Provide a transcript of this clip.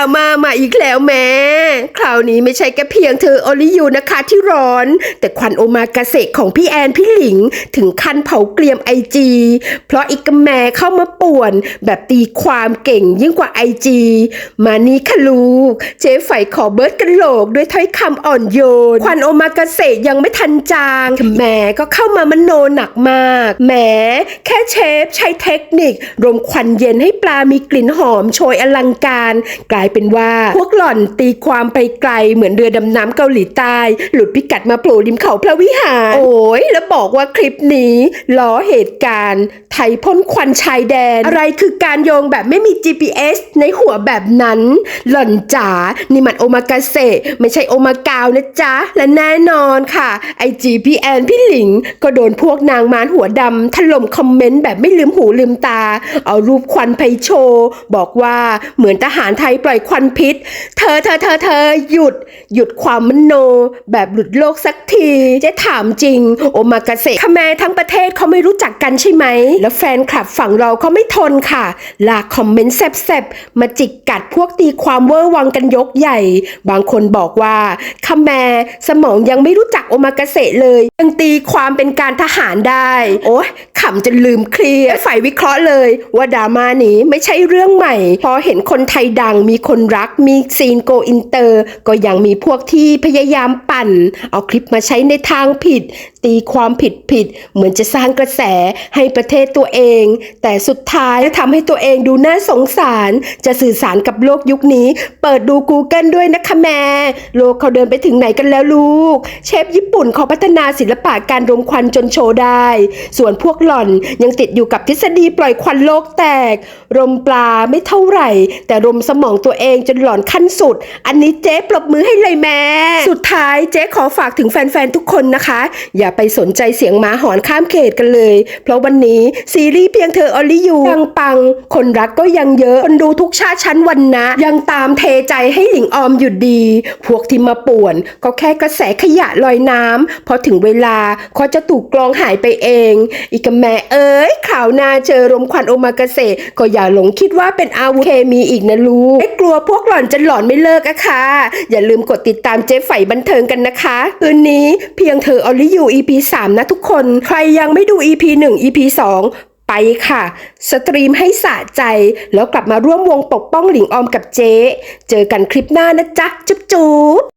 รามามาอีกแล้วแม่คราวนี้ไม่ใช่แค่เพียงเธอโอลิยูนะคะที่ร้อน แต่ควันโอมากาเสะของพี่แอนพี่หลิง ถึงขั้นเผาเกลียมไอจีเพราะอีกแม่เข้ามาป่วน แบบตีความเก่งยิ่งกว่าไอจีมานี่ค่ะลูก เจ๊ไฝขอเบิร์ดกันโหลกด้วยถ้อยคำอ่อนโยน ควันโอมากาเสะยังไม่ทันจางแหมก็เข้ามามโนหนักมากแหมแค่เชฟใช้เทคนิครมควันเย็นให้ปลามีกลิ่นหอมโชยอลังการ กลายเป็นว่า พวกหล่อนตีความไปไกลเหมือนเรือดำน้ำเกาหลีใต้ หลุดพิกัดมาโผล่ริมเขาพระวิหาร โอ้ยแล้วบอกว่าคลิปนี้ล้อเหตุการณ์ ไทยพ่นควันชายแดน อะไรคือการโยงแบบไม่มี GPS ในหัวแบบนั้น หล่อนจ๋านี่มันโอมากาเสะไม่ใช่โอมากาวนะจ๊ะ และแน่นอนค่ะไอจีพี่แอนพี่หลิง ก็โดนพวกนางมารหัวดำถล่มคอมเมนต์แบบไม่ลืมหูลืมตา เอารูปควันไปโชว์ บอกว่าเหมือนทหารไทยปล่อยควันพิษ เธอเธอเธอเธอหยุด หยุดความมโน แบบหลุดโลกสักที เจะถามจริง โอมากาเสะขแมทั้งประเทศเขาไม่รู้จักกันใช่ไหม แล้วแฟนคลับฝั่งเราเขาไม่ทนค่ะ ลากคอมเมนต์แซบๆ มาจิกกัดพวกตีความเวอร์วังกันยกใหญ่ บางคนบอกว่าขแมสมองยังไม่รู้จักโอมากาเสะเลย ยังตีความเป็นการทหารได้ โอ้ย ขำจนลืมเคลียร์ฝ่ายวิเคราะห์เลย ว่าดราม่านี้ไม่ใช่เรื่องใหม่ พอเห็นคนไทยดังมีคนรักมีซีนโกอินเตอร์ ก็ยังมีพวกที่พยายามปั่น เอาคลิปมาใช้ในทางผิด ตีความผิดผิด เหมือนจะสร้างกระแสให้ประเทศตัวเอง แต่สุดท้ายทำให้ตัวเองดูน่าสงสาร จะสื่อสารกับโลกยุคนี้ เปิดดู Google ด้วยนะคะแม่โลกเขาเดินไปถึงไหนกันแล้วลูก เชฟญี่ปุ่นเขาพัฒนาศิลปะการรมควันจนโชว์ได้ ส่วนพวกหล่อนยังติดอยู่กับทฤษฎีปล่อยควันโลกแตก รมปลาไม่เท่าไหร่ แต่รมสมองตัวเองจนหลอนขั้นสุด อันนี้เจ๊ปรบมือให้เลยแม่ สุดท้ายเจ๊ขอฝากถึงแฟนๆ ทุกคนนะคะ อย่าไปสนใจเสียงหมาหอนข้ามเขตกันเลย เพราะวันนี้ซีรีส์เพียงเธอออลิยูยังปัง คนรักก็ยังเยอะ คนดูทุกชาติชั้นวันนะ ยังตามเทใจให้หลิงออมอยู่ดี พวกที่มาป่วน ก็แค่กระแสขยะลอยน้ำพอถึงเวลาเขาจะถูกกลองหายไปเอง อีกแแม่เอ้ยข่าวนาเจอรมควันโอมากาเสะก็อย่าหลงคิดว่าเป็นอาวุธเคมีอีกนะลูกไอ้กลัวพวกหล่อนจะหลอนไม่เลิกอะค่ะ อย่าลืมกดติดตามเจ๊ไฝบันเทิงกันนะคะ คืนนี้เพียงเธอออลิยู EP 3นะทุกคน ใครยังไม่ดู EP 1 EP 2ไปค่ะ สตรีมให้สะใจ แล้วกลับมาร่วมวงปกป้องหลิงออมกับเจ๊ เจอกันคลิปหน้านะจ๊ะ จุ๊บ